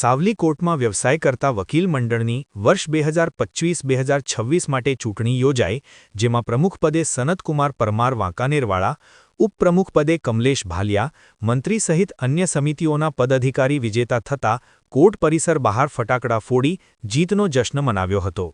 સાવલી કોર્ટમાં વ્યવસાય કરતા વકીલ મંડળની વર્ષ બે હજાર પચીસ બે હજાર છવ્વીસ માટે ચૂંટણી યોજાઈ, જેમાં પ્રમુખપદે સનતકુમાર પરમાર વાંકાનેરવાળા, ઉપપ્રમુખપદે કમલેશ ભાલિયા, મંત્રી સહિત અન્ય સમિતિઓના પદાધિકારી વિજેતા થતા કોર્ટ પરિસર બહાર ફટાકડા ફોડી જીતનો જશ્ન મનાવ્યો હતો.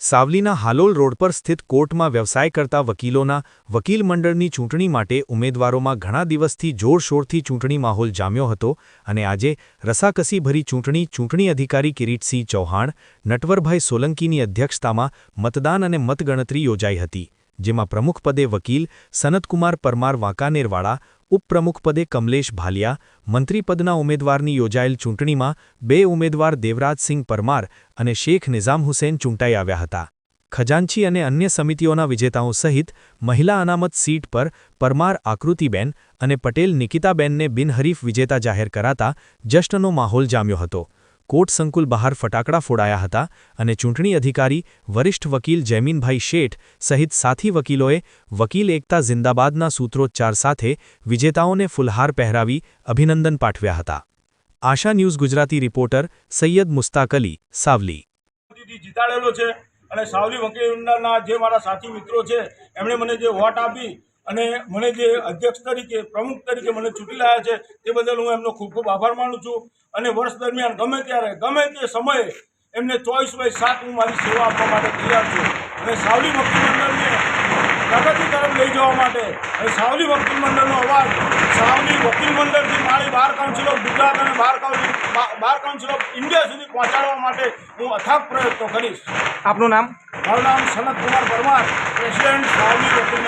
સાવલીના હાલોલ રોડ પર સ્થિત કોર્ટમાં વ્યવસાય કરતા વકીલોના વકીલ મંડળની ચૂંટણી માટે ઉમેદવારોમાં ઘણા દિવસથી જોરશોરથી ચૂંટણી માહોલ જામ્યો હતો અને આજે રસાકસીભરી ચૂંટણી ચૂંટણી અધિકારી કિરીટસિંહ ચૌહાણ, નટવરભાઈ સોલંકીની અધ્યક્ષતામાં મતદાન અને મતગણતરી યોજાઈ હતી, જેમાં પ્રમુખપદે વકીલ સનતકુમાર પરમાર વાંકાનેરવાળા ઉપપ્રમુખપદે કમલેશ ભાલિયા, મંત્રીપદના ઉમેદવારની યોજાયેલ ચૂંટણીમાં બે ઉમેદવાર દેવરાજસિંહ પરમાર અને શેખ નિઝામ હુસેન ચૂંટાઈ આવ્યા હતા. ખજાનચી અને અન્ય સમિતિઓના વિજેતાઓ સહિત મહિલા અનામત સીટ પર પરમાર આકૃતિબેન અને પટેલ નિકિતાબેનને બિનહરીફ વિજેતા જાહેર કરાતા જશ્નનો માહોલ જામ્યો હતો. કોર્ટ સંકુલ બહાર ફટાકડા ફોડાયા હતા અને ચૂંટણી અધિકારી વરિષ્ઠ વકીલ જૈમીનભાઈ શેઠ સહિત સાથી વકીલોએ વકીલ એકતા જિંદાબાદના સૂત્રોચ્ચાર સાથે વિજેતાઓને ફુલહાર પહેરાવી અભિનંદન પાઠવ્યા હતા. Asha news Gujarati reporter Saiyed Mustak Ali, Savli. જીતાડેલો છે અને સાવલી વકીલના જે મારા સાથી મિત્રો છે, એમણે મને જે વોટ આપી અને મને જે અધ્યક્ષ તરીકે પ્રમુખ તરીકે મને ચૂંટી લાયા છે તે બદલ હું એમનો ખૂબ ખૂબ આભાર માનું છું. અને વર્ષ દરમિયાન ગમે ત્યારે ગમે તે સમયે એમને ચોઈસ બાય સાત હું મારી સેવા આપવા માટે તૈયાર છું. અને સાવલી વકીલ મંડળને પ્રગતિ તરફ લઈ જવા માટે અને સાવલી વકીલ મંડળનો અવાજ સાવલી વકીલ મંડળથી મારી બાર કાઉન્સિલ ઓફ ગુજરાત અને bar council bar council of India સુધી પહોંચાડવા માટે હું અથાગ પ્રયત્નો કરીશ. આપનું નામ? મારું નામ સનત કુમાર પરમાર પ્રેસિડેન્ટ સાવલી વકીલ